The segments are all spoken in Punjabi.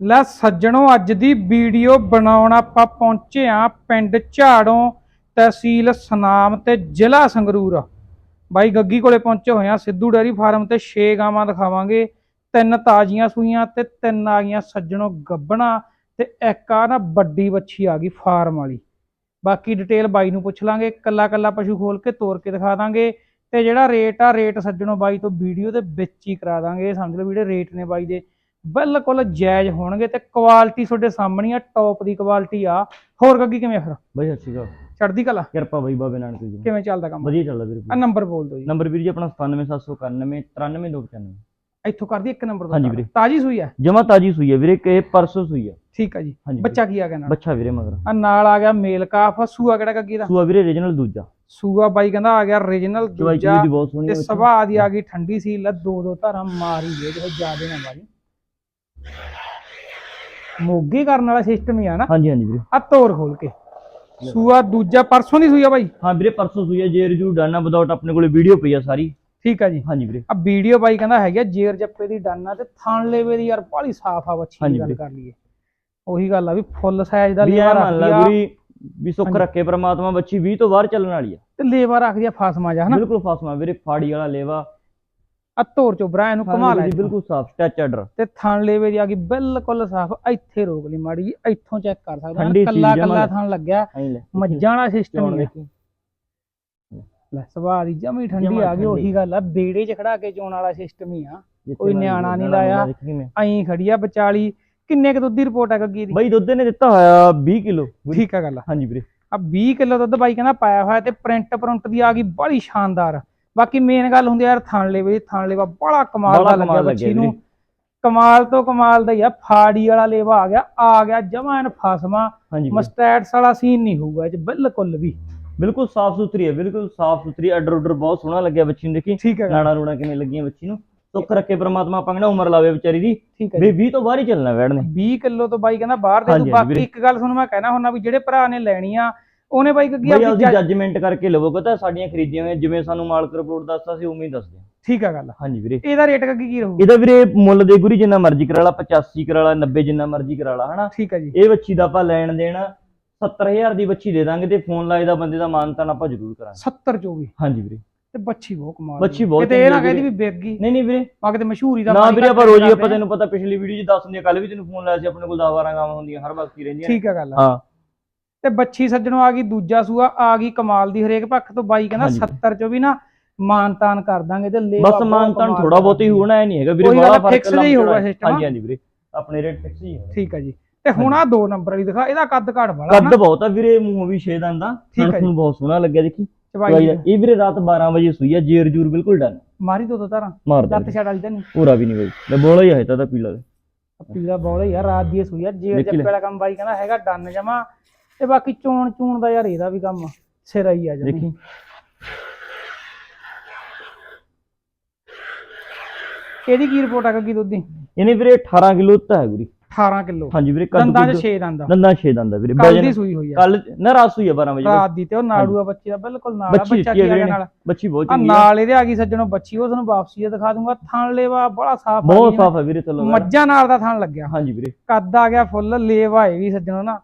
ਲੈ ਸੱਜਣੋ, ਅੱਜ ਦੀ ਵੀਡੀਓ ਬਣਾਉਣ ਆਪਾਂ ਪਹੁੰਚੇ ਆ ਪਿੰਡ ਝਾੜੋਂ ਤਹਿਸੀਲ ਸਨਾਮ ਤੇ ਜ਼ਿਲ੍ਹਾ ਸੰਗਰੂਰ। ਬਾਈ ਗੱਗੀ ਕੋਲੇ ਪਹੁੰਚੇ ਹੋਏ ਆ ਸਿੱਧੂ ਡੈਰੀ ਫਾਰਮ ਤੇ 6 ਗਾਵਾਂ ਦਿਖਾਵਾਂਗੇ। ਤਿੰਨ ਤਾਜ਼ੀਆਂ ਸੂਈਆਂ ਤੇ ਤਿੰਨ ਆ ਗਈਆਂ ਸੱਜਣੋ ਗੱਬਣਾ ਤੇ ਇੱਕ ਆ ਨਾ ਵੱਡੀ ਵੱਛੀ ਆ ਗਈ ਫਾਰਮ ਵਾਲੀ। ਬਾਕੀ ਡਿਟੇਲ ਬਾਈ ਨੂੰ ਪੁੱਛ ਲਾਂਗੇ ਕੱਲਾ ਕੱਲਾ ਪਸ਼ੂ ਖੋਲ ਕੇ ਤੋਰ ਕੇ ਦਿਖਾ ਦਾਂਗੇ ਤੇ ਜਿਹੜਾ ਰੇਟ ਆ, ਰੇਟ ਸੱਜਣੋ ਬਾਈ ਤੋਂ ਵੀਡੀਓ ਦੇ ਵਿੱਚ ਹੀ ਕਰਾ ਦਾਂਗੇ। ਇਹ ਸਮਝ ਲਓ ਵੀ ਰੇਟ ਨੇ ਬਾਈ ਦੇ ਬਿਲਕੁਲ ਜਾਇਜ਼ ਹੋਣਗੇ ਤੇ ਕੁਆਲਿਟੀ ਤੁਹਾਡੇ ਸਾਹਮਣੇ ਆ ਟੌਪ ਦੀ ਕੁਆਲਿਟੀ ਆ। ਹੋਰ ਗੱਗੀ ਕਿਵੇਂ ਫਿਰ? ਬਈ ਸਤਿ ਸ਼੍ਰੀ ਅਕਾਲ। ਚੜਦੀ ਕਲਾ? ਕਿਰਪਾ ਬਈ ਬਾਬੇ ਨਾਨਕ ਜੀ। ਕਿਵੇਂ ਚੱਲਦਾ ਕੰਮ? ਵਧੀਆ ਚੱਲਦਾ ਵੀਰ ਆ ਨੰਬਰ ਬੋਲ ਦਿਓ ਜੀ। ਨੰਬਰ ਵੀਰ ਜੀ ਆਪਣਾ 97791 93295 ਇੱਥੋਂ ਕਰਦੀ ਇੱਕ ਨੰਬਰ ਹਾਂਜੀ ਵੀਰੇ। ਤਾਜੀ ਸੂਈ ਆ? ਜਮਾ ਤਾਜੀ ਸੂਈ ਹੈ ਵੀਰੇ ਕਿ ਪਰਸੋਂ ਸੂਈ ਹੈ ਠੀਕ ਆ ਜੀ। ਹਾਂਜੀ ਬੱਚਾ ਕੀ ਆ ਗਿਆ ਨਾਲ ਬੱਚਾ ਵੀਰੇ ਮਗਰ। ਆ ਨਾਲ ਆ ਗਿਆ ਮੇਲ ਕਾਫ ਸੂਆ ਕਿਹੜਾ ਗੱਗੀ ਦਾ? ਸੂਆ ਵੀਰੇ ਰੀਜਨਲ ਦੂਜਾ। ਸੂਆ ਬਾਈ ਕਹਿੰਦਾ ਆ ਗਿਆ ਰੀਜਨਲ ਦੂਜਾ ਦੀ ਬਹੁਤ ਸੋਹਣੀ ਤੇ ਹੈ ਬੱਚੀ। ਦੀ ਆ ਗਈ ਠੰਡੀ ਸੀ ਲੈ ਦੋ ਦੋ ਧਾਰਾਂ ਮਾਰੀ ਜੇ ਜ਼ਿਆਦੇ ਨਾ ਮਾਰੀ। ਮੋਗੇ ਕਰਨ ਵਾਲਾ ਸਿਸਟਮ ਹੀ ਆ ਨਾ। ਹਾਂਜੀ ਹਾਂਜੀ ਵੀਰੇ। ਆ ਤੋਰ ਖੋਲ ਕੇ। ਸੂਆ ਦੂਜਾ ਪਰਸੋਂ ਦੀ ਸੂਈ ਆ ਬਾਈ? ਹਾਂ ਵੀਰੇ ਪਰਸੋਂ ਸੂਈ ਹੈ ਜੇ ਰਿਜੂ ਡਾਨਾ ਵਿਦਆਊਟ ਆਪਣੇ ਕੋਲੇ ਵੀਡੀਓ ਪਈ ਆ ਸਾਰੀ। ਠੀਕ ਆ ਜੀ। ਹਾਂਜੀ ਵੀਰੇ। ਆ ਵੀਡੀਓ ਬਾਈ ਕਹਿੰਦਾ ਹੈਗਾ ਜੇਰ ਜੱਪੇ ਦੀ ਡਾਨਾ ਤੇ ਥਣ ਲੇਵੇ ਦੀ ਯਾਰ ਬਾਲੀ ਸਾਫ਼ ਆ ਬੱਚੀ ਦੀ ਗੱਲ। ਕਰ ਲਈਏ। ਉਹੀ ਗੱਲ ਆ ਵੀ ਫੁੱਲ ਸਾਈਜ਼ ਦਾ ਵੀ ਲੇਵਾ ਐ ਮੰਨ ਲਾ ਰੱਖਦੀ ਆ ਵੀਰੇ ਵੀ ਸੁੱਖ। ਰੱਖੇ ਪ੍ਰਮਾਤਮਾ ਬੱਚੀ 20 ਤੋਂ ਬਾਹਰ ਚੱਲਣ ਵਾਲੀ ਆ। ਤੇ ਲੇਵਾ ਰੱਖਦੀ ਆ ਫਾਸਮਾ ਜਾ ਹਨਾ? ਬਿਲਕੁਲ ਫਾਸਮਾ ਵੀਰੇ ਫਾੜੀ ਵਾਲਾ ਲੇਵਾ। ਆ ਤੋਰ ਚੋਬਰਾ ਇਹਨੂੰ ਕਮਾ ਲੈ ਬਿਲਕੁਲ ਸਾਫ਼ ਸਟੈਚ ਆਰਡਰ ਤੇ ਥਣ ਲੇਵੇ ਦੀ ਆ ਗਈ ਬਿਲਕੁਲ ਸਾਫ਼ ਇੱਥੇ ਰੋਕ ਲਈ ਮਾੜੀ ਇੱਥੋਂ ਚੈੱਕ ਕਰ ਸਕਦਾ ਕੱਲਾ ਕੱਲਾ। ਥਣ ਲੱਗਿਆ। ਮੱਝਾਂ ਵਾਲਾ ਚੋਣ ਸਿਸਟਮ ਹੀ ਆ। ਦੇਖੀ ਲੈ ਸੁਭਾਅ ਦੀ ਜਮੀ ਠੰਡੀ ਆ ਗਈ ਉਹੀ। ਗੱਲ ਆ ਬੇੜੇ 'ਚ ਖੜਾ ਕੇ ਚੋਣ ਵਾਲਾ ਸਿਸਟਮ ਹੀ ਆ। ਕੋਈ ਨਿਆਣਾ ਨੀ ਨਾਲਾ ਲਾਇਆ। ਐਂ ਖੜੀ ਆ ਵਿਚਾਲੀ। ਕਿੰਨੇ ਕੁ ਦੁੱਧ ਦੀ ਰਿਪੋਰਟ ਆ ਗੱਗੀ ਦੀ? ਬਾਈ ਦੁੱਧ ਨੇ ਦਿੱਤਾ ਹੋਇਆ 20 ਕਿਲੋ। ਠੀਕ ਆ ਗੱਲ ਹਾਂਜੀ ਵੀਰੇ। ਆ 20 ਕਿਲੋ ਦੁੱਧ ਬਾਈ ਕਹਿੰਦਾ ਪਾਇਆ ਹੋਇਆ ਤੇ ਪ੍ਰਿੰਟ ਪ੍ਰਿੰਟ ਦੀ ਆ ਗਈ ਬੜੀ ਸ਼ਾਨਦਾਰ। ਬਾਕੀ ਮੇਨ ਗੱਲ ਹੁੰਦੀ ਯਾਰ ਥਣ ਲੇਵੇ ਦੀ ਥਣ ਲੇਵਾ ਬੜਾ ਕਮਾਲ ਦਾ ਲੱਗਿਆ ਬੱਚੀ ਨੂੰ। ਕਮਾਲ ਤੋਂ ਕਮਾਲ ਦਾ ਹੀ ਆ ਫਾੜੀ ਵਾਲਾ ਲੇਵਾ ਆ ਗਿਆ ਆ ਗਿਆ ਜਮਾਂ ਐਨ ਫਸਮਾ। ਮਸਟੈਟਸ ਵਾਲਾ ਸੀਨ ਨਹੀਂ ਹੋਊਗਾ ਇਹ ਬਿਲਕੁਲ ਵੀ। ਬਿਲਕੁਲ ਸਾਫ਼ ਸੁਥਰੀ ਹੈ ਬਿਲਕੁਲ ਸਾਫ਼ ਸੁਥਰੀ ਆਰਡਰ ਆਰਡਰ ਬਹੁਤ ਸੋਹਣਾ ਲੱਗਿਆ ਬੱਚੀ ਨੂੰ ਦੇਖੀ। ਨਾੜਾ ਰੂਣਾ ਕਿਵੇਂ ਲੱਗੀਆਂ ਬੱਚੀ ਨੂੰ। ਸੁੱਖ ਰੱਖੇ ਪ੍ਰਮਾਤਮਾ ਆਪਾਂ ਕਹਿੰਦਾ ਉਮਰ ਲਾਵੇ ਵਿਚਾਰੀ ਦੀ। ਵੀ 20 ਤੋਂ ਬਾਹਰ ਹੀ ਚੱਲਣਾ ਵੈੜ ਨੇ। 20 ਕਿਲੋ ਤੋਂ ਬਾਈ ਕਹਿੰਦਾ ਬਾਹਰ ਦੇ। ਤੂੰ ਬਾਕੀ। ਇੱਕ ਗੱਲ ਤੁਹਾਨੂੰ ਮੈਂ ਕਹਿਣਾ ਹੁੰਦਾ ਵੀ ਜਿਹੜੇ ਭਰਾ ਨੇ ਲੈਣੀ ਆ ਉਹਨੇ ਬਾਈ ਕੀ ਬਈ ਆਪਦੀ ਜੱਜ- ਜੱਜਮੈਂਟ ਕਰਕੇ ਲਵੋ ਪਤਾ ਸਾਡੀਆਂ ਖਰੀਦੀਆਂ ਹੋਈਆਂ ਜਿਵੇਂ ਸਾਨੂੰ ਮਾਲਕ ਰਿਪੋਰਟ ਦੱਸਦਾ ਸੀ ਉਵੇਂ ਹੀ ਦੱਸਦੇ ਹਾਂ। ਠੀਕ ਆ ਗੱਲ। ਹਾਂਜੀ ਵੀਰੇ। ਇਹਦਾ ਰੇਟ ਕੀ ਕੀ ਰਹੂ? ਇਹਦਾ ਵੀਰੇ ਮੁੱਲ ਦੇ ਗੁਰੀ ਜਿੰਨਾ ਮਰਜ਼ੀ ਕਰਾ ਲਾ 85 ਕਰਾ ਲਾ 90 ਜਿੰਨਾ ਮਰਜ਼ੀ ਕਰਾ ਲਾ ਹਨਾ? ਠੀਕ ਆ ਜੀ। ਇਹ ਬੱਚੀ ਦਾ ਆਪਾਂ ਲੈਣ ਦੇਣ 70000 ਦੀ ਬੱਚੀ ਦੇ ਦਾਂਗੇ ਤੇ ਫੋਨ ਲਾਏ ਦਾ ਬੰਦੇ ਦਾ ਮਾਨਤਾਨ ਆਪਾਂ ਜ਼ਰੂਰ ਕਰਾਂਗੇ। 70 ਚੋਂ ਵੀ ਹਾਂਜੀ ਵੀਰੇ। ਤੇ ਬੱਚੀ ਬਹੁਤ ਕਮਾਲ ਬੱਚੀ। ਬਹੁਤ ਕਿਤੇ ਇਹ ਨਾ ਕਹਿੰਦੀ ਵੀ। ਵਿਕ ਗਈ। ਨਹੀਂ ਨਹੀਂ ਵੀਰੇ। ਆ ਕਿਤੇ ਮਸ਼ਹੂਰੀ ਦਾ ਨਾ ਵੀਰੇ ਆਪਾਂ ਰੋਜ਼ ਆਪਾਂ ਆ। ਤੈਨੂੰ ਪਤਾ ਪਿਛਲੀ ਵੀਡੀਓ 'ਚ ਦੱਸ ਦਿੰਦੇ ਕੱਲ ਵੀ ਤੈਨੂੰ ਫੋਨ ਲਾਇਆ ਸੀ ਆਪਣੇ ਕੋਲ 10 12 ਗਾਵਾਂ ਹੁੰਦੀਆਂ ਹਰ ਵਕਤ ਹੀ ਰਹਿੰਦੀਆਂ। ਠੀਕ ਆ ਗੱਲ ਹਾਂ। ਤੇ ਬੱਚੀ ਸੱਜਣੋਂ ਆ ਗਈ ਦੂਜਾ ਸੂਆ ਆ ਗਈ ਕਮਾਲ ਦੀ ਹਰੇਕ ਪੱਖ ਤੋਂ ਬਾਈ ਕਹਿੰਦਾ ਹਾਂਜੀ। 70 ਚੋਂ ਵੀ ਨਾ ਮਾਨਤਾਨ ਕਰ ਦਾਂਗੇ ਤੇ ਲੈ ਬਸ ਮਾਨਤਾਨ ਥੋੜਾ ਬਹੁਤ ਹੀ ਹੋਣਾ ਐ ਨਹੀਂ ਹੈਗਾ ਵੀਰੇ ਆ, ਫ਼ਰਕ ਜਿਹਾ ਹੀ ਹੋਊਗਾ system, ਹਾਂਜੀ ਹਾਂਜੀ ਵੀਰੇ ਆਪਣੇ ਰੇਟ ਫਿਕਸ ਹੀ ਹੈ ਠੀਕ ਆ ਜੀ। ਤੇ ਹੁਣ ਆ ਦੋ ਨੰਬਰ ਵਾਲੀ ਦਿਖਾ ਇਹਦਾ ਕੱਦ ਘਾਟ ਵਾਲਾ ਕੱਦ ਬਹੁਤ ਆ ਵੀਰੇ ਮੂੰਹ ਵੀ 6 ਦੰਦ ਦਾ ਹੈ ਤੁਹਾਨੂੰ ਬਹੁਤ ਸੋਹਣਾ ਲੱਗਿਆ ਦੇਖੀ। ਚਵਾਈ ਦਾ। ਇਹ ਵੀਰੇ ਰਾਤ 12 ਵਜੇ ਸੂਈ ਆ ਜੇਰ ਜੂਰ ਬਿਲਕੁਲ ਡਨ। ਮਾਰੀ ਦੋ ਦੋ ਧਾਰਾਂ। ਮਾਰਦਾ ਲੱਤ ਛੜ ਵਾਲੀ ਤਾਂ ਨਹੀਂ। ਪੂਰਾ ਵੀ ਨਹੀਂ ਬਈ। ਲੈ ਬੋਲਾ ਹੀ ਹੈ ਤਾਂ ਤਾਂ ਪੀਲਾ। ਪੀਲਾ ਬੋਲ ਯਾਰ ਰਾਤ ਦੀ ਸੂਈ ਆ ਜੇਰ। ਜੱਪੇ ਵਾਲਾ ਕੰਮ ਬਾਈ ਕਹਿੰਦਾ ਹੈਗਾ ਡੰਨ ਜਮਾ। ਤੇ ਬਾਕੀ ਚੋਣ ਚੂਣ ਦਾ ਯਾਰ ਇਹਦਾ ਵੀ ਕੰਮ ਸਿਰਾ ਹੀ ਆ ਜਮੀ ਦੇਖੀ। ਇਹਦੀ ਕੀ ਰਿਪੋਰਟ ਆ ਗਈ ਦੁੱਧ? ਦੀ ਇਹਨੇ ਵੀਰੇ 18 ਕਿਲੋ ਤਾਂ ਹੈ ਵੀਰੇ। 18 ਕਿਲੋ। ਹਾਂਜੀ ਵੀਰੇ ਕੱਦ ਦੰਦਾਂ 'ਚ ਕੁੱਦ- 6 ਦੰਦਾਂ ਦੰਦਾਂ 6 ਦੰਦ ਵੀਰੇ। ਕੱਲ ਦੀ ਸੂਈ ਹੋਈ ਆ। ਕੱਲ ਨਾ ਰਾਤ ਸੂਈ ਆ 12 ਵਜੇ ਰਾਤ ਦੀ ਤੇ ਉਹ ਨਾੜੂਆ ਬੱਚੇ ਦਾ ਬਿਲਕੁਲ ਨਾਲ ਆ ਬੱਚੀ ਦਿੱਤੀ ਕੀ ਆ ਆ ਨਾਲ। ਬੱਚੀ ਬਹੁਤ ਆ ਚੰਗੀ ਆ। ਨਾਲ ਇਹਦੇ ਆ ਗਈ ਸੱਜਣੋਂ ਬੱਚੀ ਉਹ ਤੁਹਾਨੂੰ ਵਾਪਸੀ ਆ ਦਿਖਾ ਦੂੰਗਾ। ਥਣ ਲੇਵਾ ਬੜਾ ਸਾਫ਼ ਬਹੁਤ ਸਾਫ਼ ਹੈ ਵੀਰੇ ਚਲੋ ਮੱਝਾਂ ਨਾਲ ਦਾ ਥਣ ਲੱਗਿਆ। ਹਾਂਜੀ ਵੀਰੇ। ਕੱਦ ਆ ਗਿਆ ਫੁੱਲ ਲੇਵਾ ਵੀ ਸੱਜਣੋਂ ਨਾ।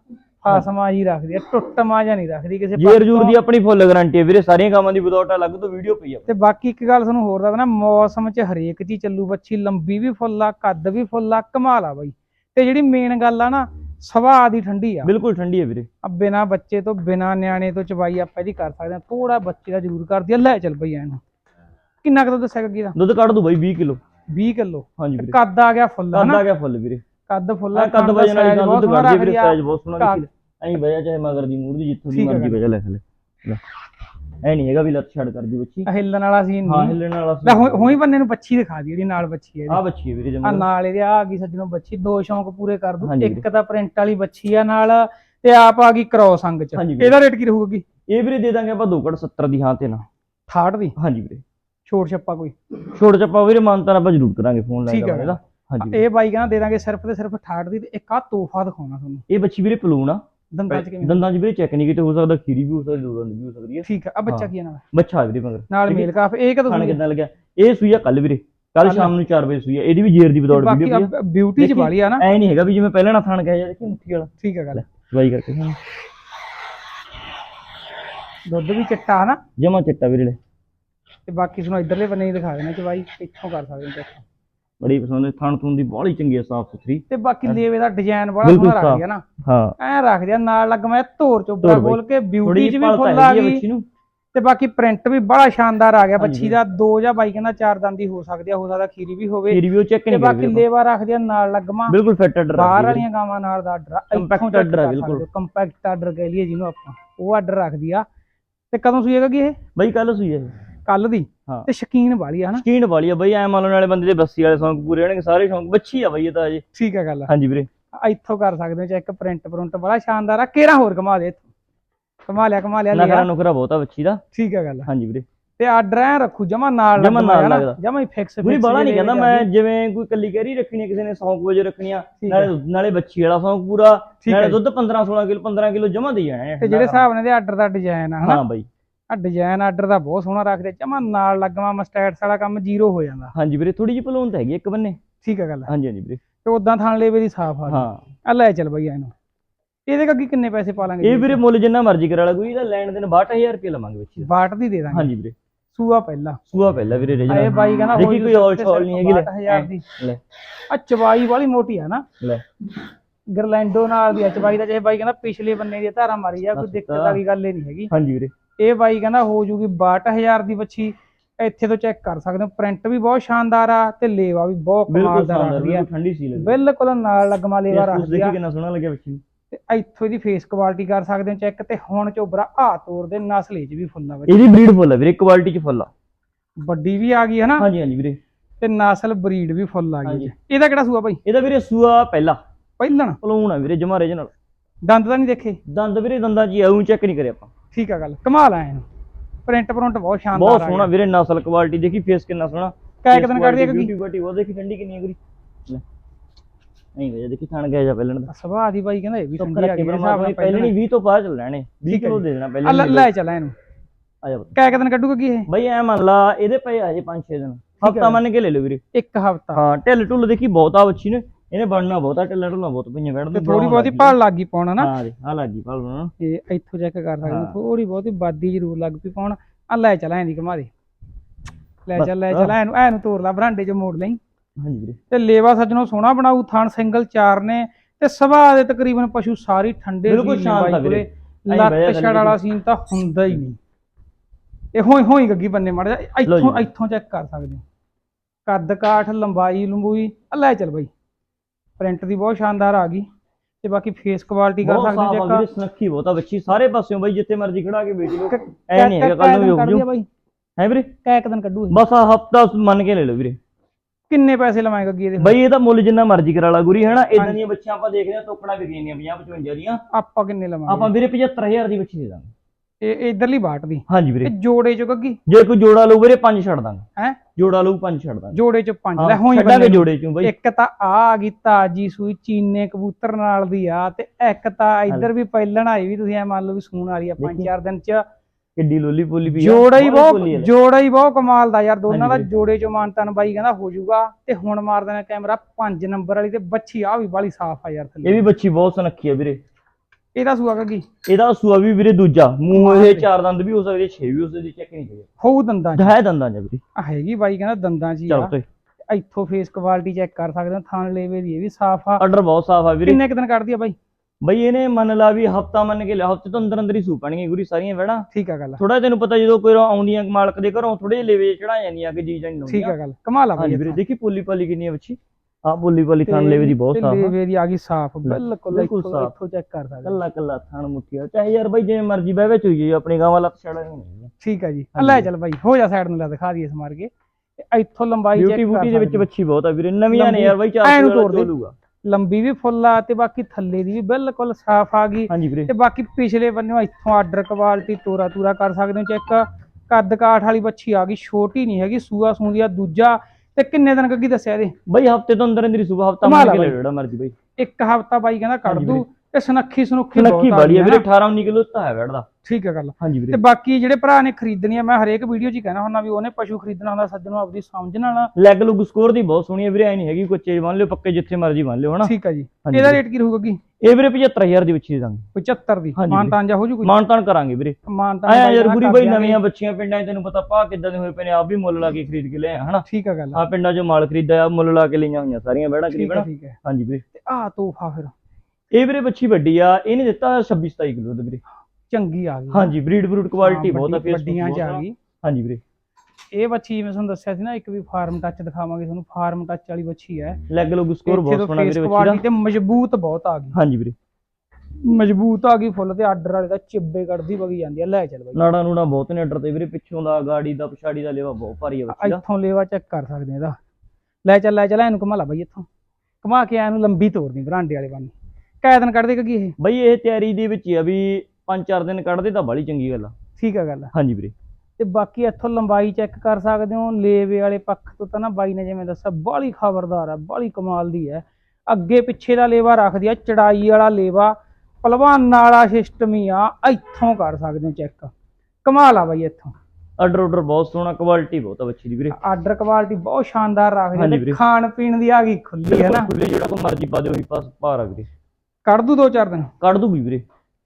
ਫਾਸਮਾ ਹੀ ਰੱਖਦੀ ਆ ਟੁੱਟਮਾ ਜਾਂ ਨਹੀਂ ਰੱਖਦੀ ਕਿਸੇ ਜੇਰ ਜੂਰ ਦੀ ਆਪਣੀ ਫੁੱਲ ਗਾਰੰਟੀ ਹੈ ਵੀਰੇ ਸਾਰੀਆਂ ਕਾਮਾਂ ਦੀ ਵਿਦਆਊਟ ਅਲੱਗ ਤੋਂ ਵੀਡੀਓ ਪਈ ਆ ਤੇ ਬਾਕੀ ਇੱਕ ਗੱਲ ਤੁਹਾਨੂੰ ਹੋਰ ਦੱਸਣਾ ਮੌਸਮ 'ਚ ਹਰੇਕ ਚੀਜ਼ ਚੱਲੂ ਬੱਚੀ ਲੰਬੀ ਵੀ ਫੁੱਲ ਆ ਕੱਦ ਵੀ ਫੁੱਲ ਆ ਕਮਾਲ ਆ ਬਾਈ। ਤੇ ਜਿਹੜੀ ਮੇਨ ਗੱਲ ਆ ਨਾ ਸੁਭਾਅ ਦੀ ਠੰਡੀ ਆ। ਬਿਲਕੁਲ ਠੰਡੀ ਹੈ ਵੀਰੇ। ਆ ਬਿਨਾ ਬੱਚੇ ਤੋਂ ਬਿਨਾ ਨਿਆਣੇ ਤੋਂ ਚਵਾਈ ਆਪਾਂ ਇਹਦੀ ਕਰ ਸਕਦੇ ਆ। ਥੋੜਾ ਬੱਚੇ ਦਾ ਜ਼ਰੂਰ ਕਰਦੀ ਆ ਲੈ ਚੱਲ ਬਈ ਇਹਨੂੰ ਕਿੰਨਾ ਕੁ ਦੁੱਧ ਦੱਸਿਆ ਗੱਗੀ ਦਾ? ਦੁੱਧ ਕੱਢ ਦੂ ਬਾਈ 20 ਕਿਲੋ। 20 ਕਿਲੋ। ਹਾਂਜੀ ਵੀਰੇ। ਕੱਦ ਆ ਗਿਆ ਫੁੱਲ ਕੱਦ ਆ ਗਿਆ ਫੁੱਲ ਵੀਰੇ। ਕੱਦ ਫੁੱਲ ਆ ਆ ਕੱਦ ਵਜਨ ਵਾਲੀ ਗਾਂ ਦੁੱਧ ਕੱਢ ਦੇ ਵੀਰੇ ਸਾਈਜ਼ ਬਹੁਤ ਸੋਹਣਾ ਦੇਖੀ। ਐਂ ਵਜਾ ਚਾਹੇ ਮਗਰ ਦੀ ਮੂਰ ਦੀ ਜਿੱਥੋਂ ਦੀ ਮਰਜ਼ੀ ਗੱਲ। ਵਜਾ ਲੈ ਲੈ ਲੈ। ਐ ਨਹੀਂ ਹੈਗਾ ਵੀ ਲੱਤ ਛੱਡ ਕਰਦੀ ਬੱਚੀ। ਹਿੱਲਣ ਵਾਲਾ ਸੀਨ ਹਾਂ ਹਿੱਲਣ ਵਾਲਾ ਲੈ ਹੋਈ- ਹੋਈ ਬੰਨੇ ਨੂੰ ਬੱਚੀ ਦਿਖਾ ਦੀ ਜਿਹੜੀ ਨਾਲ ਬੱਚੀ ਹੈ। ਆ ਬੱਚੀ ਹੈ ਵੀਰੇ ਆ ਜਮਾ ਨਾਲ ਇਹਦੇ ਆ ਗਈ ਸੱਜਣੋਂ ਬੱਚੀ ਦੋ ਸ਼ੌਂਕ ਪੂਰੇ ਕਰ ਦੂ। ਇੱਕ ਤਾਂ ਪ੍ਰਿੰਟ ਵਾਲੀ ਬੱਚੀ ਆ ਨਾਲ ਤੇ ਆਪ ਆ ਗਈ ਕ੍ਰੋਸ ਅੰਗ ਚ। ਇਹਦਾ ਰੇਟ ਕੀ ਰਹੂਗੀ ਇਹ ਵੀਰੇ ਦੇ ਦਾਂਗੇ ਆਪਾਂ ਦੋ ਘੜ 70 ਦੀ ਹਾਂ ਤੇ ਨਾ। 68 ਦੀ? ਹਾਂਜੀ ਵੀਰੇ। ਛੋਟ ਛੱਪਾ ਕੋਈ। ਛੋੜ ਚੱਪਾ ਵੀਰੇ ਮਾਨਤਾਨ ਆਪਾਂ ਜ਼ਰੂਰ ਕਰਾਂਗੇ ਫੋਨ ਹਾਂਜੀ ਵੀਰੇ। ਇਹ ਬਾਈ ਕਹਿੰਦਾ ਦੇ ਦਾਂਗੇ ਸਿਰਫ ਤੇ ਸਿਰਫ 68 ਦੀ ਤੇ ਇੱਕ ਆ ਤੋਹਫਾ ਦਿਖਾਉਣਾ ਤੁਹਾਨੂੰ। ਇਹ ਬੱਚੀ ਵੀਰੇ ਪਲੂਣ ਆ। ਦੰਦਾਂ ਚ ਕਿਵੇਂ? ਦੰਦਾਂ 'ਚ ਵੀਰੇ ਚੈੱਕ ਨਹੀਂ ਕੀਤੇ ਹੋ ਸਕਦਾ ਖੀਰੀ ਵੀ ਹੋ ਸਕਦੀ ਦੋ ਦੰਦ ਵੀ ਹੋ ਸਕਦੀ ਹੈ ਠੀਕ ਆ ਆ ਬੱਚਾ। ਕੀ ਆ ਨਾਲ? ਬੱਚਾ ਵੀਰੇ ਮਗਰ। ਨਾਲ। ਮੇਲ ਕਾਫ ਇਹ ਕਦੋਂ ਖਾਣ ਆ? ਕਿੱਦਾਂ ਲੱਗਿਆ? ਇਹ ਸੂਈ ਆ ਕੱਲ ਵੀਰੇ। ਕੱਲ? ਸ਼ਾਮ ਨੂੰ 4 ਵਜੇ ਸੂਈ ਆ। ਇਹਦੀ ਵੀ ਜੇਰ ਦੀ ਬਾਕੀ ਵੀਡੀਓ ਵੀ ਬਿਊਟੀ ਚ ਵਾਲੀ ਆ ਨਾ। ਐ ਨਹੀਂ ਹੈਗਾ ਵੀ ਜਿਵੇਂ ਪਹਿਲਾਂ ਨਾ ਥਾਣ ਕਹਿਆ ਦੇਖੀ ਮੁੱਠੀ ਵਾਲਾ। ਠੀਕ ਹੈ ਗੱਲ। ਦਵਾਈ ਕਰਕੇ ਹਾਂ ਦੁੱਧ ਵੀ ਚਿੱਟਾ ਨਾ। ਜਮਾ ਚਿੱਟਾ ਵੀਰੇ ਤੇ ਬਾਕੀ ਤੁਹਾਨੂੰ ਇਧਰਲੇ ਬੰਨੇ ਹੀ ਦਿਖਾ ਦੇਣਾ ਚਵਾਈ ਇੱਥੋਂ ਕਰ ਸਕਦੇ ਹੋ। ਬੜੀ ਪਸੰਦ ਹੈ ਥਾਣ ਥੂਣ ਦੀ ਬਾਹਲੀ ਚੰਗੀ ਆ ਸਾਫ਼ ਸੁਥਰੀ। ਤੇ ਬਾਕੀ ਲੇਵੇ ਦਾ ਡਿਜ਼ਾਈਨ ਬੜਾ ਸੋਹਣਾ ਰੱਖਦੀ ਆ ਨਾ। ਹਾਂ। ਐ ਰੱਖਦੀ ਆ ਨਾਲ ਲੱਗ ਮੈਂ ਧੋਰ ਚੋਬਰਾ। ਖੋਲ ਕੇ ਬਿਊਟੀ ਚ ਵੀ ਫੁੱਲ ਆ ਗਈ। ਤੇ ਬਾਕੀ ਪ੍ਰਿੰਟ ਵੀ ਬੜਾ ਸ਼ਾਨਦਾਰ ਆ ਗਿਆ। ਬੱਚੀ ਦਾ ਦੋ ਜਾਂ ਬਾਈ ਕਹਿੰਦਾ ਚਾਰ ਦੰਦੀ ਹੋ ਸਕਦੀ ਆ ਹੋ ਸਕਦਾ ਖੀਰੀ ਵੀ ਹੋਵੇ। ਫੇਰ ਵੀ ਉਹ ਚੈੱਕ ਤੇ ਬਾਕੀ ਲੇਵਾ ਰੱਖਦੀ ਆ ਨਾਲ ਲੱਗਮਾ। ਬਿਲਕੁਲ ਫਿੱਟ ਆਰਡਰ ਬਾਹਰ ਵਾਲੀਆਂ ਗਾਵਾਂ ਨਾਲ ਦਾ ਆਰਡਰ Compact order ਆ ਬਿਲਕੁਲ। ਕੰਪੈਕਟ ਆਰਡਰ ਕਹਿ ਲਈਏ ਜਿਹਨੂੰ ਆਪਾਂ। ਉਹ ਆਰਡਰ ਰੱਖਦੀ ਆ। ਤੇ ਕਦੋਂ ਸੂਏਗਾ ਕੀ ਇਹ? ਬਈ ਕੱਲ ਸੂਈ ਹੈ ਕੱਲ ਦੀ ਹਾਂ। ਤੇ ਸ਼ਕੀਨ ਵਾਲੀ ਆ ਹਨਾ? ਸਕੀਨ ਵਾਲੀ ਆ ਬਈ ਐ ਮੰਨ ਲਓ ਨਾਲੇ ਬੰਦੇ ਦੇ ਬੱਸੀ ਵਾਲੇ ਸ਼ੌਂਕ ਪੂਰੇ ਹੋਣਗੇ ਸਾਰੇ ਸ਼ੌਂਕ ਬੱਚੀ ਆ ਬਈ ਇਹ ਤਾਂ ਅਜੇ ਠੀਕ ਹੈ ਗੱਲ। ਹਾਂਜੀ ਵੀਰੇ। ਇੱਥੋਂ ਕਰ ਸਕਦੇ ਹੋ ਚੈੱਕ ਪ੍ਰਿੰਟ ਪ੍ਰਿੰਟ ਬੜਾ ਸ਼ਾਨਦਾਰ ਆ ਕਿਹੜਾ ਹੋਰ ਕਮਾ ਦੇ ਇੱਥੋਂ? ਕਮਾ ਲਿਆ ਕਮਾ ਲਿਆ ਨਖਰਾ ਲਿਆ ਨੁਕਰਾ ਬਹੁਤਾ ਬੱਚੀ ਦਾ। ਠੀਕ ਹੈ ਗੱਲ। ਹਾਂਜੀ ਵੀਰੇ। ਤੇ ਆਰਡਰ ਐ ਰੱਖੂ ਜਮਾ ਨਾਲ ਜਮਾਂ ਨਾਲ ਲੱਗਦਾ। ਜਮਾ ਹੀ ਫਿਕਸ ਪੂਰੀ ਬਾਲਾ ਨਹੀਂ ਕਹਿੰਦਾ ਮੈਂ ਜਿਵੇਂ ਕੋਈ ਕੱਲੀ ਕੈਰੀ ਰੱਖਣੀ ਆ, ਕਿਸੇ ਨੇ ਸ਼ੌਂਕ ਵਜੇ ਰੱਖਣੀ ਆ ਹੈ। ਨਾਲੇ ਨਾਲੇ ਬੱਚੀ ਵਾਲਾ ਸ਼ੌਂਕ ਪੂਰਾ। ਠੀਕ ਹੈ ਨਾਲੇ ਜੀ। ਦੁੱਧ 15 16 ਕਿਲੋ 15 ਕਿਲੋ ਜਮਾ ਦੇ ਜਾਣਾ ਤੇ ਜਿਹੜੇ ਹਿਸਾਬ ਨਾਲ ਦੇ ਆਰਡਰ ਦਾ ਡਿਜ਼ਾਈਨ ਆ ਹਨਾ? ਹਾਂ ਬਈ। ਆ ਡਿਜ਼ਾਈਨ ਆਰਡਰ ਦਾ ਬਹੁਤ ਸੋਹਣਾ ਰੱਖਦੇ ਜਮਾ ਨਾਲ ਲੱਗਵਾ ਮਸਟੈਟਸ ਵਾਲਾ ਕੰਮ ਜ਼ੀਰੋ ਹੋ ਜਾਂਦਾ। ਹਾਂਜੀ ਵੀਰੇ ਥੋੜੀ ਜਿਹੀ ਭਲੂਨ ਤਾਂ ਹੈਗੀ ਇੱਕ ਬੰਨੇ। ਠੀਕ ਹੈ ਗੱਲ। ਹਾਂਜੀ ਹਾਂਜੀ ਵੀਰੇ। ਤੇ ਉਦਾਂ ਥਾਣ ਲੇਵੇ ਦੀ ਸਾਫ਼ ਆ। ਹਾਂ। ਆ ਲੈ ਚੱਲ ਬਈ ਇਹਨੂੰ। ਇਹਦੇ ਅੱਗੇ ਕਿੰਨੇ ਪੈਸੇ ਪਾ ਲਾਂਗੇ? ਇਹ ਵੀਰੇ ਮੁੱਲ ਜਿੰਨਾ ਮਰਜ਼ੀ ਕਰਾ ਲਾ ਕੋਈ ਇਹਦਾ ਲੈਣ ਦੇਣ 62000 ਰੁਪਏ ਲਵਾਂਗੇ ਦਾ ਬਾਟ ਦੀ ਦੇ ਦਾਂਗੇ। ਹਾਂਜੀ ਵੀਰੇ। ਸੂਆ ਪਹਿਲਾਂ। ਸੂਆ ਪਹਿਲਾਂ ਵੀਰੇ ਰੇ ਆਏ ਬਾਈ ਕਹਿੰਦਾ ਦੇਖੀ ਕੋਈ ਔਲ ਛੋਲ ਨਹੀਂ ਹੈਗੀ ਲੈ। 62000 ਦੀ। ਲੈ। ਆ ਚਵਾਈ ਵਾਲੀ ਮੋਟੀ ਆ ਨਾ। ਲੈ। ਗਰਲੈਂਡੋ ਨਾਲ ਦੀ ਆ ਚਵਾਈ ਦਾ ਜੇ ਬਾਈ ਕਹਿੰਦਾ ਪਿਛਲੇ ਬੰਨੇ ਦੀ ਧਾਰਾ ਮਾਰੀ ਜਾ ਕੋਈ ਦਿੱਕਤ। ਵਾਲੀ ਗੱਲ ਹੀ ਨਹੀਂ ਹੈਗੀ। ਹਾਂਜੀ ਵੀਰੇ। ਇਹ ਬਾਈ ਕਹਿੰਦਾ ਹੋ ਜੂਗੀ 62000 ਦੀ ਬੱਚੀ ਇੱਥੇ ਤੋਂ ਚੈੱਕ ਕਰ ਸਕਦੇ ਹੋ ਪ੍ਰਿੰਟ ਵੀ ਬਹੁਤ ਸ਼ਾਨਦਾਰ ਆ ਤੇ ਲੇਵਾ ਵੀ ਬਹੁਤ ਕਮਾਲ ਦਾ ਰੱਖਦੀ ਆ। ਬਿਲਕੁਲ ਠੰਡੀ ਸੀ ਲੱਗੀ। ਬਿਲਕੁਲ ਨਾਲ ਲੱਗਮਾ ਲੇਵਾ ਰੱਖਦੀ ਆ। ਦੇਖੀ ਕਿੰਨਾ ਸੋਹਣਾ ਲੱਗਿਆ ਨੂੰ। ਤੇ ਇੱਥੋਂ ਦੀ ਫੇਸ ਕੁਆਲਿਟੀ ਕਰ ਸਕਦੇ ਹੋ ਚੈੱਕ ਤੇ ਹੁਣ ਚੋਬਰਾ ਆ ਤੋਰ ਦੇ ਨਸਲੇ 'ਚ ਵੀ ਫੁੱਲਾਂ ਵਿੱਚ ਇਹਦੀ ਬਰੀਡ ਫੁੱਲ ਆ ਵੀਰੇ ਕੁਆਲਿਟੀ ਚ ਫੁੱਲ ਆ। ਵੱਡੀ ਵੀ ਆ ਗਈ ਹੈ ਨਾ? ਹਾਂਜੀ ਹਾਂਜੀ ਵੀਰੇ। ਤੇ ਨਸਲ ਬਰੀਡ ਵੀ ਫੁੱਲ ਆ ਗਈ। ਇਹਦਾ ਕਿਹੜਾ ਸੂਆ ਭਾਈ ਇਹਦਾ ਵੀਰੇ ਸੂਆ ਪਹਿਲਾ। ਪਹਿਲਣ। ਭਲੂਨ ਆ ਵੀਰੇ ਜਮਾ ਰੀਜਨਲ ਦੰਦ ਤਾਂ ਨਹੀਂ ਦੇਖੇ? ਦੰਦ ਵੀਰੇ ਦੰਦਾਂ ਚ ਆਉਂ ਚੈੱਕ ਨਹੀਂ ਕਰਿਆ ਆਪਾਂ। ਠੀਕ ਆ ਗੱਲ ਕਮਾਲ ਆ ਇਹਨੂੰ। ਪ੍ਰਿੰਟ ਪ੍ਰਿੰਟ ਬਹੁਤ ਸ਼ਾਨਦਾਰ ਬਹੁਤ ਆ ਸੋਹਣਾ ਵੀਰੇ ਨਸਲ ਕੁਆਲਿਟੀ ਦੇਖੀ ਫੇਸ ਕਿੰਨਾ ਸੋਹਣਾ। ਕੈ ਕਿਦਨ ਕੱਢਦੀ ਹੈ ਕਿ ਬਿਊਟੀ ਬਾਟੀ ਉਹ ਦੇਖੀ ਠੰਡੀ ਕਿੰਨੀ ਲੈ ਨਹੀਂ ਵੇ ਦੇਖੀ ਥਣ ਗਿਆ ਜਾ ਪਹਿਲਣ ਦਾ। ਸੁਭਾਅ ਦੀ ਬਾਈ ਕਹਿੰਦਾ ਇਹ ਵੀ ਠੰਡੀ ਆ ਗਈ ਪਰਮਾਤਮਾ ਨੇ ਪਹਿਲੇ ਨਹੀਂ 20 ਤੋਂ ਬਾਅਦ ਚੱਲ ਲੈਣੇ 20 ਠੀਕ ਹੈ ਕਿਲੋ। ਦੇ ਦੇਣਾ ਆ ਪਹਿਲੇ ਲੈ- ਚੱਲ ਇਹਨੂੰ। ਆ ਜਾ ਪੁੱਤ। ਕੈ ਕਿਦਨ ਕੱਢੂਗਾ ਕੀ ਇਹ? ਬਈ ਐ ਮੰਨ ਲਾ ਇਹਦੇ ਪਏ ਆ ਜੇ 5-6 ਦਿਨ। ਹਫਤਾ ਮੰਨ ਕੇ ਲੈ ਲਓ ਵੀਰੇ। ਇੱਕ ਹਫਤਾ। ਹਾਂ ਢਿੱਲ ਢੁੱਲ ਦੇਖੀ ਬਹੁਤਾ ਬੱਚੀ ਨੇ। ਇਹਨੇ ਬਣਨਾ ਬਹੁਤਾ ਢਿੱਲਾਂ ਢੁੱਲਾਂ ਬਹੁਤ ਪਈਆਂ ਬੈਠ ਤੇ ਥੋੜੀ ਬਹੁਤੀ ਭਾਲ ਲੱਗ ਗਈ ਪਾਉਣਾ ਨਾ ਹਾਂ ਆ ਲੱਗੀ ਭਾਲ ਬਣਾ ਇਹ ਇੱਥੋਂ ਚੈੱਕ ਕਰ ਸਕਦੇ। ਥੋੜੀ ਬਹੁਤੀ ਬਾਦੀ ਜ਼ਰੂਰ ਲੱਗ ਪਈ ਪਾਉਣ। ਆ ਲੈ ਚੱਲ ਐਂ ਦੀ ਘਮਾ ਦੇ। ਲੈ ਚੱਲ ਲੈ ਚੱਲ ਐਨੂੰ ਐਨੂੰ ਤੋੜ ਲਾ ਬਰਾਂਡੇ 'ਚ ਮੋੜ ਲਈ। ਹਾਂਜੀ ਵੀਰੇ। ਤੇ ਲੇਵਾ ਸੱਜਣੋ ਸੋਹਣਾ ਬਣਾਊ ਥਣ ਸਿੰਗਲ ਚਾਰ ਨੇ। ਤੇ ਸੁਭਾਅ ਦੇ ਤਕਰੀਬਨ ਪਸ਼ੂ ਸਾਰੀ ਠੰਡੇ ਬਿਲਕੁਲ ਸ਼ਾਂਤ ਆ ਵੀਰੇ। ਲੱਤ ਛੜ ਵਾਲਾ ਸੀਨ ਤਾਂ ਹੁੰਦਾ ਹੀ ਨਹੀਂ। ਇਹ ਹੋਈ ਹੋਈ ਗੱਗੀ ਬੰਨੇ ਮੜ ਜਾ। ਇੱਥੋਂ। ਇੱਥੋਂ ਚੈੱਕ ਕਰ ਸਕਦੇ ਹੋ। ਕੱਦ ਕਾਠ ਲੰਬਾਈ ਲੰਬੂਈ। ਆ ਲੈ ਚੱਲ ਬਾਈ। ਪ੍ਰਿੰਟ ਦੀ ਬਹੁਤ ਸ਼ਾਨਦਾਰ ਆ ਗਈ ਤੇ ਬਾਕੀ ਫੇਸ ਕੁਆਲਿਟੀ ਕਰ ਸਕਦੇ ਚੈੱਕ ਵੀਰੇ ਸੁਨੱਖੀ ਬਹੁਤਾ ਬੱਚੀ ਸਾਰੇ ਪਾਸਿਓਂ ਬਈ ਜਿੱਥੇ ਮਰਜ਼ੀ ਖੜਾ ਕੇ ਵੇਚ ਲਓ। ਕ- ਐ ਨਹੀਂ ਹੈਗਾ ਕੱਲ ਨੂੰ ਵੀ ਹੋ ਜੂ ਹੈ ਵੀਰੇ? ਕੈ ਇੱਕ ਦਿਨ ਕੱਢੂ? ਬਸ ਆ ਹਫਤਾ ਮੰਨ ਕੇ ਲੈ ਲਓ ਵੀਰੇ। ਕਿੰਨੇ ਪੈਸੇ ਲਵਾਏਗਾ ਗੱਗੀ ਇਹਦੇ ਬਈ ਇਹਦਾ ਮੁੱਲ ਜਿੰਨਾ ਮਰਜ਼ੀ ਕਰਾ ਲਾ ਗੁਰੀ ਹੈ ਨਾ? ਇਦਾਂ ਦੀਆਂ ਬੱਚੀਆਂ ਆਪਾਂ ਦੇਖਦੇ ਆ ਟੋਕਣਾ ਵਿਕ ਜਾਂਦੀਆਂ 50 55 ਦੀਆਂ। ਆਪਾਂ ਕਿੰਨੇ ਲਵਾਂਗੇ? ਆਪਾਂ ਵੀਰੇ 75000 ਦੀ ਬੱਚੀ ਦੇ ਦਾਂਗੇ। ਇਹ ਇਧਰਲੀ ਬਾਟ ਦੀ। ਹਾਂਜੀ ਵੀਰੇ। ਜੋੜੇ ਚ ਗੱਗੀ? ਜੇ ਕੋਈ ਜੋੜਾ ਲਊ ਵੀਰੇ ਪੰਜ ਛੱਡ ਦਾਂਗੇ। ਹੈ? ਜੋੜਾ ਲਊ ਪੰਜ ਛੱਡ ਦਾਂਗੇ ਜੋੜੇ ਚ ਪੰਜ ਲੈ ਹੋਈ ਛੱਡਾਂਗੇ। ਜੋੜੇ ਚੋਂ ਬਈ ਇੱਕ ਤਾਂ ਆ ਆ ਗਈ ਤਾਜੀ ਸੂਈ ਚੀਨੇ ਕਬੂਤਰ ਨਾਲ ਦੀ ਆ ਤੇ ਇੱਕ ਤਾਂ ਇੱਧਰ ਵੀ ਪਹਿਲਣ ਆਈ ਵੀ ਤੁਸੀਂ ਐ ਮੰਨ ਲਓ ਵੀ ਸੂਣ ਵਾਲੀ ਆ ਪੰਜ। ਚਾਰ ਦਿਨ ਚ ਕਿੱਡੀ ਲੋਲੀ ਪੋਲੀ ਵੀ ਜੋੜਾ ਹੀ ਬਹੁਤ। ਜੋੜਾ ਹੀ ਬਹੁਤ ਕਮਾਲ ਦਾ ਯਾਰ ਦੋਨਾਂ ਦਾ। ਜੋੜੇ ਚੋਂ ਮਾਨਤਨ ਬਾਈ ਕਹਿੰਦਾ ਹੋ ਜਾਊਗਾ ਤੇ ਹੁਣ ਮਾਰ ਦੇਣਾ ਕੈਮਰਾ 5 ਨੰਬਰ ਵਾਲੀ ਤੇ ਬੱਚੀ ਆ ਵੀ ਬਾਲੀ ਸਾਫ਼ ਆ ਯਾਰ ਥੱਲੇ ਇਹ ਵੀ ਬੱਚੀ ਬਹੁਤ ਸੁਨੱਖੀ ਆ ਵੀਰੇ ਇਹਦਾ ਸੂਆ ਗੱਗੀ ਇਹਦਾ ਸੂਆ ਵੀ ਵੀਰੇ ਦੂਜਾ। ਮੂੰਹ ਇਹ ਚਾਰ ਦੰਦ ਵੀ ਹੋ ਸਕਦੇ ਛੇ ਵੀ ਹੋ ਸਕਦੇ ਚੈੱਕ ਨਹੀਂ ਕਰਿਆ। ਹੋਊ ਦੰਦਾਂ ਚ। ਹੈ ਦੰਦਾਂ ਚ ਵੀਰੇ। ਆ ਹੈਗੀ ਬਾਈ ਕਹਿੰਦਾ ਦੰਦਾਂ ਚ ਹੀ ਚਲ ਆ ਤੇ ਇੱਥੋਂ ਫੇਸ ਕੁਆਲਿਟੀ ਚੈੱਕ ਕਰ ਸਕਦੇ ਹੋ ਥਾਣ ਲੇਵੇ ਦੀ ਇਹ ਵੀ ਸਾਫ਼ ਆ। ਆਰਡਰ ਬਹੁਤ ਸਾਫ਼ ਆ ਵੀਰੇ। ਕਿੰਨੇ ਕੁ ਦਿਨ ਕੱਢਦੀ ਆ ਬਾਈ? ਬਈ ਇਹਨੇ ਮੰਨ ਲਾ ਵੀ ਹਫਤਾ ਮੰਨ ਕੇ ਲਿਆ ਹਫ਼ਤੇ ਤੋਂ ਅੰਦਰ ਅੰਦਰ ਹੀ ਸੂ ਪੈਣਗੀਆਂ ਗੁਰੀ ਸਾਰੀਆਂ ਵੜਾ ਠੀਕ ਆ ਗੱਲ ਥੋੜਾ ਤੈਨੂੰ ਪਤਾ ਜਦੋਂ ਕੋਈ ਆਉਂਦੀਆਂ ਮਾਲਕ ਦੇ ਘਰੋਂ ਥੋੜੇ ਜਿਹੇ ਲੇਵੇ ਚੜਾ ਜਾਂਦੀਆਂ ਕਿ ਜੀ ਜਾਣੀ ਠੀਕ ਆ ਗੱਲ। ਕਮਾਲ ਆ ਬਾਈ ਵੀਰੇ ਦੇਖੀ ਪੋਲੀ ਪਾਲੀ ਕਿੰਨੀ ਆ ਬੱਚੀ ਆ ਪੋਲੀ ਪਾਲੀ ਥਣ ਲੇਵੇ ਦੀ ਬਹੁਤ ਸਾਫ਼ ਲੇਵੇ ਦੀ ਆ ਗਈ ਸਾਫ਼ ਬਿਲਕੁਲ ਬਿਲਕੁਲ ਇੱਥੋਂ ਸਾਫ਼। ਇੱਥੋਂ ਚੈੱਕ ਕਰ ਸਕਦੇ ਹੋ। ਕੱਲਾ ਕੱਲਾ ਥਣ ਮੁੱਠੀਆ ਚਾਹੇ ਯਾਰ ਬਈ ਜਿਵੇਂ ਮਰਜ਼ੀ ਬਹਿ ਵਿੱਚ ਹੋਈ ਆਪਣੀ ਗਾਵਾਂ ਲੱਤ ਛੜਾ ਨਹੀਂ ਠੀਕ ਆ ਜੀ। ਲੈ ਚੱਲ ਬਾਈ ਹੋ ਜਾ ਸਾਈਡ ਨੂੰ ਲੈ ਦਿਖਾ ਦਈਏ ਸਮਾਰ ਕੇ ਤੇ ਇੱਥੋਂ ਲੰਬਾਈ ਚੈੱਕ ਬਿਊਟੀ ਕਰ ਬੂਟੀ ਦੇ ਵਿੱਚ ਹੋ। ਬੱਚੀ ਬਹੁਤ ਆ ਵੀਰੇ ਨਵੀਆਂ ਨੇ ਯਾਰ ਬਈ ਚਾਰ ਵਾਲਾ ਤੋੜ ਦੇ। ਲੰਬੀ ਵੀ ਫੁੱਲ ਆ ਤੇ ਬਾਕੀ ਥੱਲੇ ਦੀ ਵੀ ਬਿਲਕੁਲ ਸਾਫ਼ ਆ ਗਈ ਤੇ ਬਾਕੀ ਪਿਛਲੇ ਬੰਨਿਓ ਇੱਥੋਂ ਆਰਡਰ ਕੁਆਲਿਟੀ ਤੋਰਾ ਤੂਰਾ ਕਰ ਸਕਦੇ ਹੋ ਚੈੱਕ ਕੱਦ ਕਾਠ ਵਾਲੀ ਬੱਚੀ ਆ ਗਈ ਛੋਟੀ ਨਹੀਂ ਹੈਗੀ ਸੂਆ ਸੂੰਦੀ ਆ ਦੂਜਾ ਤੇ ਕਿੰਨੇ ਦਿਨ ਕੱਗੀ ਦੱਸਿਆ ਇਹਦੇ? ਬਈ ਹਫ਼ਤੇ ਤੋਂ ਅੰਦਰ ਅੰਦਰ ਹੀ ਸੁਬਾ ਹਫਤਾ ਮੰਨ ਕੇ ਲੈ ਜਿਹੜਾ ਮਰਜ਼ੀ ਬਈ। ਇੱਕ ਹਫਤਾ ਬਾਈ ਕਹਿੰਦਾ ਕੱਢ ਦੂ। ਇਹ ਸਨੱਖੀ ਸੁਨੱਖੀ ਬਹੁਤ ਨੱਕੀ ਆ ਬੜੀ ਗਈ ਆ ਹੈ ਵੀਰੇ ਨਾ। 18 19 ਕਿਲੋ ਤਾਂ ਹੈ ਵੜਦਾ ਠੀਕ ਹੈ ਗੱਲ। ਹਾਂਜੀ ਤੇ ਵੀਰੇ ਬਾਕੀ ਜਿਹੜੇ ਭਰਾ ਨੇ ਖਰੀਦਣੀ ਆ ਮੈਂ ਹਰੇਕ ਵੀਡੀਓ 'ਚ ਹੀ ਕਹਿਣਾ ਹੁੰਦਾ ਵੀ ਉਹਨੇ ਪਸ਼ੂ ਖਰੀਦਣਾ ਹੁੰਦਾ ਸੱਜਣ ਨੂੰ ਆਪਦੀ ਸਮਝ ਨਾਲ। ਲੈਗ ਲੁੱਗ ਸਕੋਰ ਦੀ ਬਹੁਤ ਸੋਹਣੀ ਹੈ ਵੀਰੇ ਐ ਨਹੀਂ ਹੈਗੀ ਕੱਚੇ ਬੰਨ ਲਿਓ ਪੱਕੇ ਜਿੱਥੇ ਮਰਜ਼ੀ ਬੰਨ ਲਿਓ ਹਨਾ? ਠੀਕ ਹੈ ਜੀ। ਇਹਦਾ। ਰੇਟ ਕੀ ਰਹੂਗਾ ਕੀ? ਇਹ ਵੀਰੇ 75000 ਦੀ ਬੱਚੀ ਦੇ ਦਾਂਗੇ। 75 ਦੀ। ਮਾਨਤਾਨ ਜਾ ਹੋ ਜੂ ਕੋਈ? ਮਾਨਤਾਨ ਕਰਾਂਗੇ ਵੀਰੇ। ਮਾਨਤਾਨ ਬਾਈ ਯਾਰ ਗੁਰੀ ਬਾਈ। ਨਵੀਆਂ ਬੱਚੀਆਂ ਪਿੰਡਾਂ 'ਚ ਤੈਨੂੰ ਪਤਾ ਪਾ ਕਿੱਦਾਂ ਦੇ ਹੋਏ ਪਏ ਨੇ ਆਪ ਵੀ ਮੁੱਲ ਲਾ ਕੇ ਖਰੀਦ ਕੇ ਲਿਆ ਹਨਾ? ਠੀਕ ਹੈ ਗੱਲ। ਆ ਪਿੰਡਾਂ 'ਚੋਂ ਮਾਲ ਖਰੀਦਿਆ ਮੁੱਲ ਲਾ ਕੇ ਲਈਆਂ ਹੋਈਆਂ ਸਾਰੀਆਂ ਬੈੜਾ ਕਰੀਬਨ ਠੀਕ ਹੈ ਹਾਂਜੀ ਵੀਰੇ। ਤੇ ਆ ਤੋਹਫਾ ਫਿਰ। ਇਹ ਵੀਰੇ ਬੱਚੀ ਵੱਡੀ ਆ ਇਹਨੇ ਦਿੱਤਾ 26 27 ਕਿਲੋ ਦਾ ਵੀਰੇ। ਚੰਗੀ ਆ ਗਈ। ਹਾਂਜੀ ਬਰੀਡ ਬਰੂਡ ਕੁਆਲਿਟੀ ਬਹੁਤ ਆ ਫੇਸ ਵੱਡੀਆਂ ਚ ਆ ਗਈ। ਹਾਂਜੀ ਵੀਰੇ। ਇਹ ਬੱਚੀ ਜਿਵੇਂ ਤੁਹਾਨੂੰ ਦੱਸਿਆ ਸੀ ਨਾ ਇੱਕ ਵੀ ਫਾਰਮ ਟੱਚ ਦਿਖਾਵਾਂਗੇ ਤੁਹਾਨੂੰ ਫਾਰਮ ਟੱਚ ਵਾਲੀ ਬੱਚੀ ਹੈ। ਲੈਗ ਲੁੱਗ ਸਕੋਰ ਬਹੁਤ ਸੋਹਣਾ ਵੀਰੇ ਬੱਚੀ ਦਾ। ਤੇ ਮਜ਼ਬੂਤ ਬਹੁਤ ਆ ਗਈ। ਹਾਂਜੀ ਵੀਰੇ। ਮਜ਼ਬੂਤ ਆ ਗਈ ਫੁੱਲ ਤੇ ਆਰਡਰ ਵਾਲੇ ਦਾ ਚਿੱਬੇ ਕੱਢਦੀ ਵਗੀ ਜਾਂਦੀ ਆ। ਲੈ ਚੱਲ ਬਾਈ। ਨਾੜਾ ਨੂੜਾ ਬਹੁਤ ਨੇ ਅੱਡਰ ਤੇ ਵੀਰੇ ਪਿੱਛੋਂ ਦਾ ਗਾੜੀ ਦਾ ਪਛਾੜੀ ਦਾ ਲੇਵਾ ਬਹੁਤ ਭਾਰੀ ਆ ਬੱਚੀ ਦਾ। ਇੱਥੋਂ ਲੇਵਾ ਚੈੱਕ ਕਰ ਸਕਦੇ ਆ ਇਹਦਾ। ਲੈ ਚੱਲ ਲੈ ਚੱਲ ਇਹਨੂੰ ਘੁਮਾ ਲਾ ਬਾਈ ਇੱਥੋਂ। ਘੁਮਾ ਕੇ ਇਹਨੂੰ ਲੰਬੀ ਤੋੜਨੀ ਬਰਾਂਡੇ ਵਾਲੇ ਬੰਨੇ ਕੈ ਦਿਨ ਕੱਢ ਦੇਗਾ ਕੀ ਇਹ? ਬਈ ਇਹ ਤਿਆਰੀ ਦੇ ਵਿੱਚ ਹੀ ਆ ਵੀ 5-4 ਦਿਨ ਕੱਢਦੇ ਤਾਂ ਬੜੀ ਚੰਗੀ ਗੱਲ ਆ। ਠੀਕ ਆ ਗੱਲ ਹਾਂਜੀ ਵੀਰੇ। ਤੇ ਬਾਕੀ ਇੱਥੋਂ ਲੰਬਾਈ ਚੈੱਕ ਕਰ ਸਕਦੇ ਹੋ ਲੇਵੇ ਵਾਲੇ ਪੱਖ ਤੋਂ ਤਾਂ ਨਾ ਬਾਈ ਨੇ ਜਿਵੇਂ ਦੱਸਿਆ ਬਾਹਲੀ ਖਬਰਦਾਰ ਆ ਬਾਹਲੀ ਕਮਾਲ ਦੀ ਹੈ ਅੱਗੇ ਪਿੱਛੇ ਦਾ ਲੇਵਾ ਰੱਖਦੀ ਆ ਚੜਾਈ ਵਾਲਾ ਲੇਵਾ ਪਹਿਲਵਾਨਾਂ ਵਾਲਾ ਸਿਸਟਮ ਹੀ ਆ ਇੱਥੋਂ ਕਰ ਸਕਦੇ ਹੋ ਚੈੱਕ। ਕਮਾਲ ਆ ਬਾਈ ਇੱਥੋਂ। ਆਰਡਰ ਆਰਡਰ ਬਹੁਤ ਸੋਹਣਾ ਕੁਆਲਿਟੀ ਬਹੁਤ ਆ ਬੱਚੀ ਦੀ ਵੀਰੇ। ਆਰਡਰ ਕੁਆਲਿਟੀ ਬਹੁਤ ਸ਼ਾਨਦਾਰ ਰੱਖਦੀ ਤੇ। ਖਾਣ ਪੀਣ ਦੀ ਆ ਗਈ ਖੁੱਲੀ ਹੈ ਨਾ। ਜਿਹੜਾ ਕੋ ਮਰਜ਼ੀ ਪਾ ਦਿਓ ਹੀ ਪਾਸ ਆ ਵੀਰੇ। ਕੱਢ ਦੂ ਦੋ ਚਾਰ ਦਿਨ। ਕੱਢ ਦੂਗੀ ਵੀਰੇ।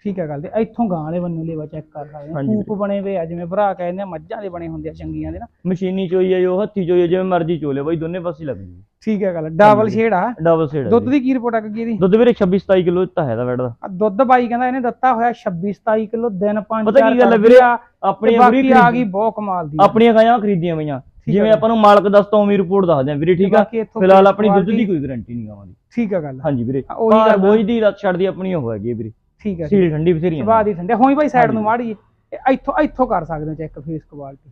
ਠੀਕ ਹੈ ਗੱਲ ਤੇ ਇੱਥੋਂ ਗਾਂ ਵਾਲੇ ਬੰਨੂ ਲੇਵਾ ਚੈੱਕ ਕਰ ਸਕਦੇ ਹਾਂਜੀ ਹੋ ਕੂਪ ਬਣੇ ਹੋਏ ਆ ਜਿਵੇਂ ਭਰਾ ਕਹਿੰਦੇ ਆ ਮੱਝਾਂ ਦੇ ਬਣੇ ਹੁੰਦੇ ਆ ਚੰਗੀਆਂ ਦੇ ਨਾ। ਮਸ਼ੀਨੀ ਚੋਈ ਆ ਜੋ ਹੱਥੀ ਚੋਈ ਜਿਵੇਂ ਮਰਜ਼ੀ ਚੋਲੇ ਬਈ ਦੋਨੇ ਪਾਸੇ ਲੱਗ ਜੂ। ਠੀਕ ਹੈ ਗੱਲ ਡਬਲ ਸ਼ੇਡ ਆ। ਡਬਲ ਸੇਡ ਦੁੱਧ ਦੀ ਕੀ ਰਿਪੋਰਟ ਆ ਗਈ ਇਹਦੀ ਦੁੱਧ ਵੀਰੇ 26 27 ਕਿਲੋ ਤਾਂ ਹੈ ਦਾ ਵੈੜ ਦਾ। ਆ ਦੁੱਧ ਬਾਈ ਕਹਿੰਦਾ ਇਹਨੇ ਦਿੱਤਾ ਹੋਇਆ 26 27 ਕਿਲੋ ਦਿਨ ਪੰਜ ਪਤਾ ਕੀ ਗੱਲ ਹੈ ਵੀਰੇ? ਆ, ਤੇ ਆਪਣੀਆਂ ਆ ਗਈ ਬਹੁਤ ਕਮਾਲ ਦੀ। ਆਪਣੀਆਂ ਗਾਂ ਖਰੀਦੀਆਂ ਪਈਆਂ। ਜਿਵੇਂ। ਆਪਾਂ ਨੂੰ ਮਾਲਕ ਦੱਸਦਾ ਉਵੇਂ ਰਿਪੋਰਟ ਦੱਸਦੇ ਆ ਵੀਰੇ ਠੀਕ ਆ? ਫਿਲਹਾਲ ਆਪਣੀ ਦੁੱਧ ਦੀ ਕੋਈ ਗਾਰੰਟੀ ਨਹੀਂ ਗਾਵਾਂ ਦੀ ਠੀਕ ਹੈ ਗੱਲ ਹਾਂਜੀ ਵੀਰੇ। ਭਾਰ ਆ। ਬੋਝ ਦੀ ਰੱਤ ਛੱਡਦੀ ਆਪਣੀ ਉਹ ਹੈਗੀ ਆ ਵੀਰੇ। ਠੀਕ ਹੈ ਸੀਲ ਠੰਡੀ ਬਥੇਰੀਆਂ ਸਵਾਦ ਦੀ ਠੰਡੇ ਹੋਈ ਬਾਈ ਸਾਈਡ ਨੂੰ ਮਾੜੀ ਇਹ ਇੱਥੋਂ ਇੱਥੋਂ ਕਰ ਸਕਦੇ ਹੋ ਚੈੱਕ ਫੇਸ ਕੁਆਲਿਟੀ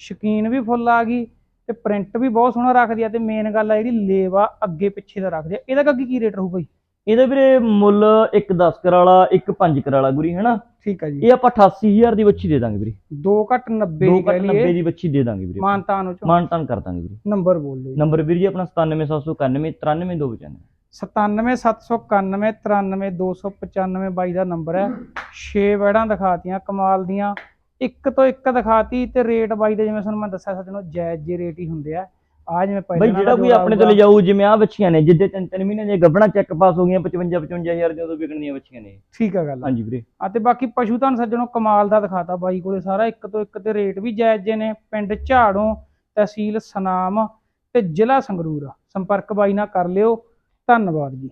ਸ਼ਕੀਨ ਵੀ ਫੁੱਲ ਆ ਗਈ ਤੇ ਪ੍ਰਿੰਟ ਵੀ ਬਹੁਤ ਸੋਹਣਾ ਰੱਖਦੀ ਆ ਤੇ ਮੇਨ ਗੱਲ ਆ ਜਿਹੜੀ ਲੇਵਾ ਅੱਗੇ ਪਿੱਛੇ ਦਾ ਰੱਖਦੀ ਆ। ਇਹਦਾ ਅੱਗੇ ਕੀ ਰੇਟ ਰਹੂ ਬਾਈ ਇਹਦਾ ਵੀਰੇ ਮੁੱਲ ਇੱਕ 10 ਕਰ ਵਾਲਾ ਇੱਕ 5 ਕਰ ਵਾਲਾ ਗੁਰੀ ਹੈਨਾ? ਠੀਕ ਹੈ ਜੀ। ਇਹ ਆਪਾਂ 88000 ਦੀ ਬੱਚੀ ਦੇ ਦਾਂਗੇ ਵੀਰੇ। 2 ਘੱਟ 90 ਦੋ ਦੀ ਕਹਿ ਘੱਟ 90 ਲਈਏ। ਦੀ ਬੱਚੀ ਦੇ ਦਾਂਗੇ ਵੀਰੇ ਮਾਨਤਾਨ ਉਹ ਮਾਨਤਾਨ ਕਰ ਦਾਂਗੇ ਵੀਰੇ। ਨੰਬਰ ਬੋਲ ਦਿਓ। ਨੰਬਰ ਵੀਰ ਜੀ ਆਪਣਾ 97791 93295 97791 ਬਾਈ ਦਾ ਨੰਬਰ ਹੈ। 6 ਵੈੜਾਂ ਦਿਖਾਤੀਆਂ ਕਮਾਲ ਦੀਆਂ। ਇੱਕ ਤੋਂ ਇੱਕ ਦਿਖਾਤੀ ਤੇ ਰੇਟ ਬਾਈ ਦੇ ਜਿਵੇਂ ਤੁਹਾਨੂੰ ਮੈਂ ਦੱਸਿਆ ਸੱਜਣੋ ਜਾਇਜ਼ ਜੇ ਰੇਟ ਹੀ ਹੁੰਦੇ ਆ। ਆ ਜਿਵੇਂ ਪਹਿਲਾਂ ਬਈ ਜਿਹੜਾ ਕੋਈ ਆਪਣੇ ਤੋਂ ਲਿਜਾਊ ਜਿਵੇਂ ਆ ਬੱਚੀਆਂ ਨੇ ਜਿੱਦੇ ਤਿੰਨ ਤਿੰਨ ਮਹੀਨੇ ਦੇ ਗੱਬਣਾ ਚੈੱਕ ਪਾਸ ਹੋ ਗਈਆਂ 55 55000 ਦੀਆਂ ਤੋਂ ਵਿਕਣੀਆਂ ਬੱਚੀਆਂ ਨੇ। ਠੀਕ ਆ ਗੱਲ ਹਾਂਜੀ ਵੀਰੇ। ਆ ਤੇ ਬਾਕੀ ਪਸ਼ੂ ਧਨ ਸੱਜਣੋ ਕਮਾਲ ਦਾ ਦਿਖਾਤਾ ਬਾਈ ਕੋਲੇ ਸਾਰਾ ਇੱਕ ਤੋਂ ਇੱਕ ਤੇ ਰੇਟ ਵੀ ਜਾਇਜ਼ ਜੇ ਨੇ ਪਿੰਡ ਝਾੜੋਂ ਤਹਿਸੀਲ ਸਨਾਮ ਤੇ ਜ਼ਿਲ੍ਹਾ ਸੰਗਰੂਰ। ਸੰਪਰਕ ਬਾਈ ਨਾਲ ਕਰ ਲਿਓ। ਧੰਨਵਾਦ ਜੀ।